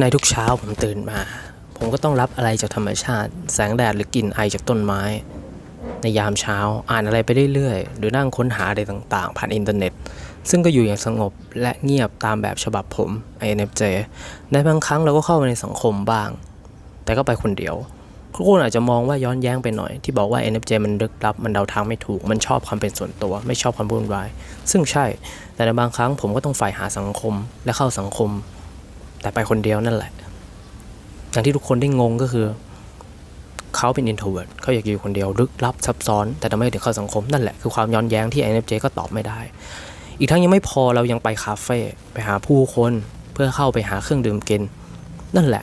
ในทุกเช้าผมตื่นมา ผมก็ต้องรับอะไรจากธรรมชาติ แสงแดดหรือกลิ่นไอจากต้นไม้ ในยามเช้าอ่านอะไรไปเรื่อยๆ หรือนั่งค้นหาอะไรต่างๆ ผ่านอินเทอร์เน็ต ซึ่งก็อยู่อย่างสงบและเงียบตามแบบฉบับผม INFJ ในบางครั้งเราก็เข้ามาในสังคมบ้าง แต่ก็ไปคนเดียวทุกคนอาจจะมองว่าย้อนแย้งไปหน่อยที่บอกว่า NFJ มันลึกลับ มันเดาทางไม่ถูก มันชอบความเป็นส่วนตัว ไม่ชอบความวุ่นวาย ซึ่งใช่ แต่ในบางครั้งผมก็ต้องใฝ่หาสังคมและเข้าสังคม แต่ไปคนเดียวนั่นแหละ อย่างที่ทุกคนได้งงก็คือ เขาเป็น introvert เขาอยากอยู่คนเดียวลึกลับซับซ้อน แต่ทำไมถึงเข้าสังคมนั่นแหละ คือความย้อนแย้งที่ INFJ ก็ตอบไม่ได้ อีกทั้งยังไม่พอเรายังไปคาเฟ่ไปหาผู้คนเพื่อเข้าไปหาเครื่องดื่มกิน นั่นแหละ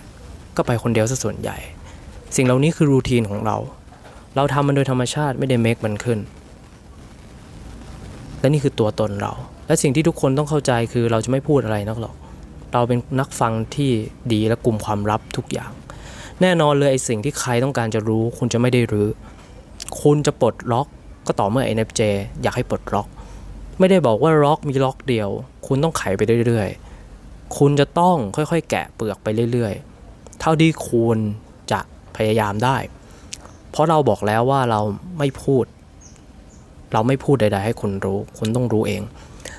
ก็ไปคนเดียวซะส่วนใหญ่ สิ่งเหล่านี้คือรูทีนของเรา เราทำมันโดยธรรมชาติไม่ได้เมคมันขึ้นและนี่คือตัวตนเรา และสิ่งที่ทุกคนต้องเข้าใจคือเราจะไม่พูดอะไรนักหรอก เราเป็นนักฟังที่ดีและกลุ่มความลับทุกอย่าง แน่นอนเลยไอสิ่งที่ใครต้องการจะรู้ คุณจะไม่ได้รู้คุณจะปลดล็อก ก็ต่อเมื่อ NFJ อยากให้ปลดล็อก ไม่ได้บอกว่าล็อกมีล็อกเดียว คุณต้องไขไปเรื่อยๆ คุณจะต้องค่อยๆ แกะเปลือกไปเรื่อยๆ เท่าที่คุณจะพยายามได้ เพราะเราบอกแล้วว่าเราไม่พูด เราไม่พูดใดๆให้คุณรู้ คุณต้องรู้เอง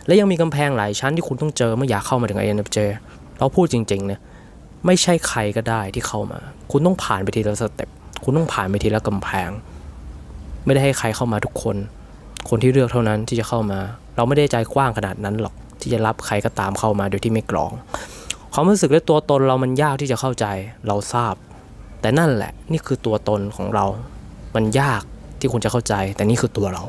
และยังมีกำแพงหลายชั้นที่คุณต้องเจอเมื่ออยากเข้ามาถึง INFJ เราพูดจริงๆเนี่ยไม่ใช่ใครก็ได้ที่เข้ามา คุณต้องผ่านไปทีละสเต็ปคุณต้องผ่านไปทีละกำแพง ไม่ได้ให้ใครเข้ามาทุกคน คนที่เลือกเท่านั้นที่จะเข้ามา เราไม่ได้ใจกว้างขนาดนั้นหรอกที่จะรับใครก็ตามเข้ามาโดยที่ไม่กรอง ความรู้สึกและตัวตนเรามันยากที่จะเข้าใจ เราทราบ แต่นั่นแหละนี่คือตัวตนของเรา มันยากที่คุณจะเข้าใจ แต่นี่คือตัวเรา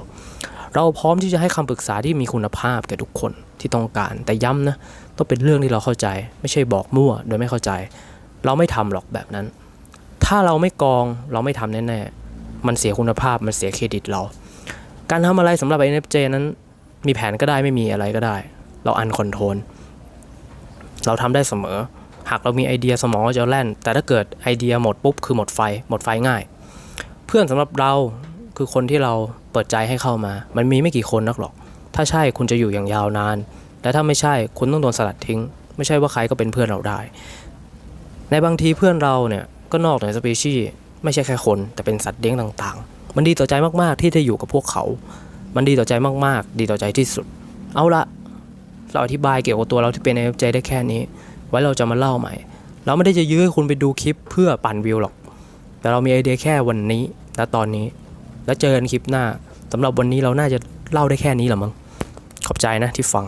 เราพร้อมที่จะให้คำปรึกษาที่มีคุณภาพแก่ทุกคนที่ต้องการ แต่ย้ำนะต้องเป็นเรื่องที่เราเข้าใจ ไม่ใช่บอกมั่วโดยไม่เข้าใจ เราไม่ทำหรอกแบบนั้น ถ้าเราไม่กองเราไม่ทำแน่ๆมันเสียคุณภาพมันเสียเครดิตเรา การทำอะไรสำหรับ NFJ นั้นมีแผนก็ได้ไม่มีอะไรก็ได้ เราอันคอนโทรลเราทำได้เสมอ หากเรามีไอเดียสมองก็จะแล่น แต่ถ้าเกิดไอเดียหมดปุ๊บคือหมดไฟ หมดไฟง่าย เพื่อนสำหรับเราคือคนที่เรา เปิดใจให้เข้ามา มันมีไม่กี่คนนักหรอก ถ้าใช่คุณจะอยู่อย่างยาวนานแต่ถ้าไม่ใช่คุณต้องโดนสลัดทิ้ง ไม่ใช่ว่าใครก็เป็นเพื่อนเราได้ ในบางทีเพื่อนเราเนี่ยก็นอกเหนือสปีชีส์ไม่ใช่แค่คนแต่เป็นสัตว์เลี้ยงต่างๆ มันดีต่อใจมากๆที่ได้อยู่กับพวกเขา มันดีต่อใจมากๆ ดีต่อใจที่สุด เอาละเราอธิบายเกี่ยวกับตัวเราที่เป็น NFJ ได้แค่นี้ ไว้เราจะมาเล่าใหม่ เราไม่ได้จะยื้อให้คุณไปดูคลิปเพื่อปั่นวิวหรอก แต่เรามีไอเดียแค่วันนี้และตอนนี้ แล้วเจอกันคลิปหน้าสำหรับวันนี้เราน่าจะเล่าได้แค่นี้แหละมั้งขอบใจนะที่ฟัง